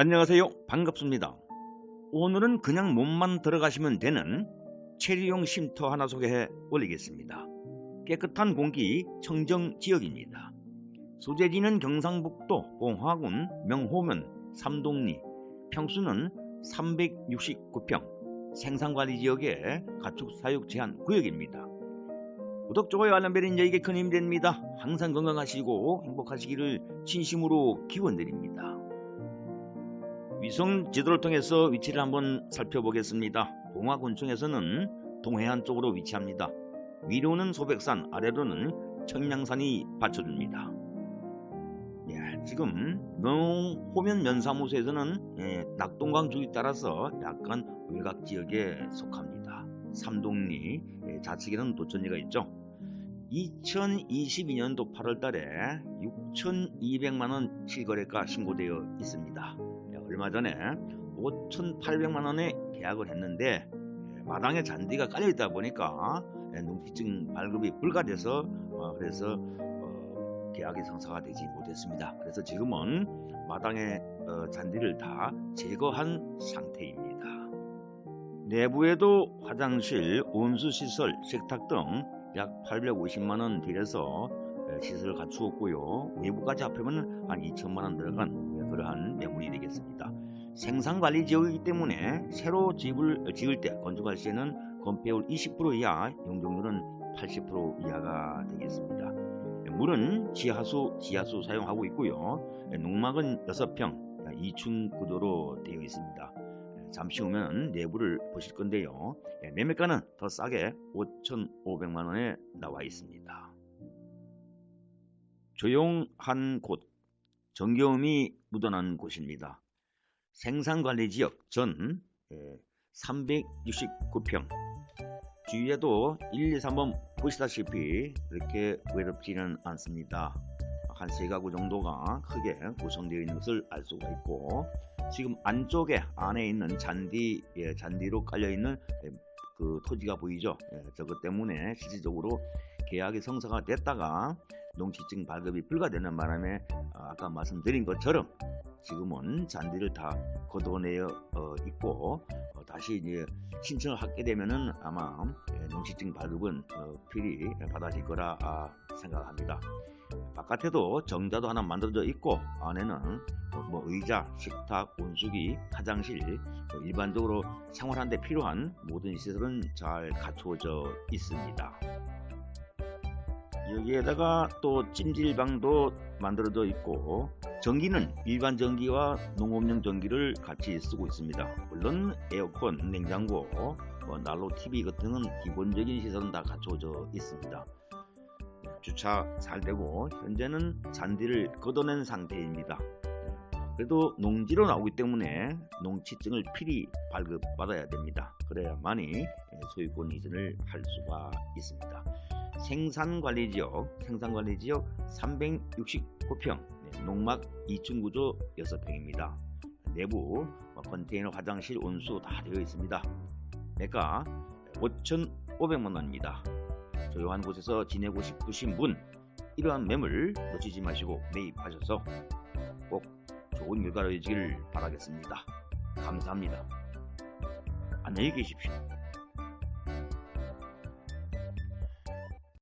안녕하세요. 반갑습니다. 오늘은 그냥 몸만 들어가시면 되는 체리용 쉼터 하나 소개해 올리겠습니다. 깨끗한 공기 청정 지역입니다. 소재지는 경상북도 봉화군 명호면 삼동리 평수는 369평 생산관리 지역의 가축 사육 제한 구역입니다. 구독, 좋아요, 알람 벨은 저에게 큰 힘이 됩니다. 항상 건강하시고 행복하시기를 진심으로 기원드립니다. 위성 지도를 통해서 위치를 한번 살펴보겠습니다. 봉화군청에서는 동해안 쪽으로 위치합니다. 위로는 소백산, 아래로는 청량산이 받쳐줍니다. 예, 지금 농호면 면사무소에서는 예, 낙동강 주에 따라서 약간 외곽 지역에 속합니다. 삼동리 예, 좌측에는 도천리가 있죠. 2022년도 8월 달에 6,200만원 실거래가 신고되어 있습니다. 예, 얼마 전에 5,800만 원에 계약을 했는데 예, 마당에 잔디가 깔려 있다 보니까 예, 농지증 발급이 불가돼서 어, 그래서 어, 계약이 성사가 되지 못했습니다. 그래서 지금은 마당에 어, 잔디를 다 제거한 상태입니다. 내부에도 화장실, 온수시설, 식탁 등 약 850만 원 들여서 시설을 갖추었고요. 외부까지 합하면 한 2천만 원 들어간 그러한 매물이 되겠습니다. 생산관리 지역이기 때문에 새로 집을 지을 때 건축할 시에는 건폐율 20% 이하, 용적률은 80% 이하가 되겠습니다. 물은 지하수, 지하수 사용하고 있고요. 농막은 6평, 2층 구조로 되어 있습니다. 잠시 후면 내부를 보실 건데요. 매매가는 더 싸게 5,500만원에 나와 있습니다. 조용한 곳, 정겨움이 묻어난 곳입니다. 생산관리지역 전 369평 주위에도 1, 2, 3번 보시다시피 그렇게 외롭지는 않습니다. 한 세 가구 정도가 크게 구성되어 있는 것을 알 수가 있고 지금 안쪽에 안에 있는 잔디 예, 잔디로 깔려 있는 예, 그 토지가 보이죠. 예, 저것 때문에 실질적으로 계약이 성사가 됐다가 농지증 발급이 불가되는 바람에 아, 아까 말씀드린 것처럼 지금은 잔디를 다 걷어내어 어, 있고 어, 다시 이제 신청을 하게 되면은 아마 예, 농지증 발급은 어, 필히 받아질 거라 아, 생각합니다. 바깥에도 정자도 하나 만들어져 있고 안에는 뭐 의자, 식탁, 온수기, 화장실 뭐 일반적으로 생활하는데 필요한 모든 시설은 잘 갖추어져 있습니다. 여기에다가 또 찜질방도 만들어져 있고 전기는 일반 전기와 농업용 전기를 같이 쓰고 있습니다. 물론 에어컨, 냉장고, 뭐 난로 TV 같은 기본적인 시설은 다 갖춰져 있습니다. 주차 잘 되고 현재는 잔디를 걷어낸 상태입니다. 그래도 농지로 나오기 때문에 농지증을 필히 발급받아야 됩니다. 그래야만이 소유권 이전을 할 수가 있습니다. 생산관리지역, 생산관리지역 369평, 농막 2층 구조 6평입니다. 내부 뭐 컨테이너, 화장실, 온수 다 되어 있습니다. 매가 5,500만 원입니다. 조용한 곳에서 지내고 싶으신 분 이러한 매물 놓치지 마시고 매입하셔서 꼭 좋은 결과를 이루길 바라겠습니다. 감사합니다. 안녕히 계십시오.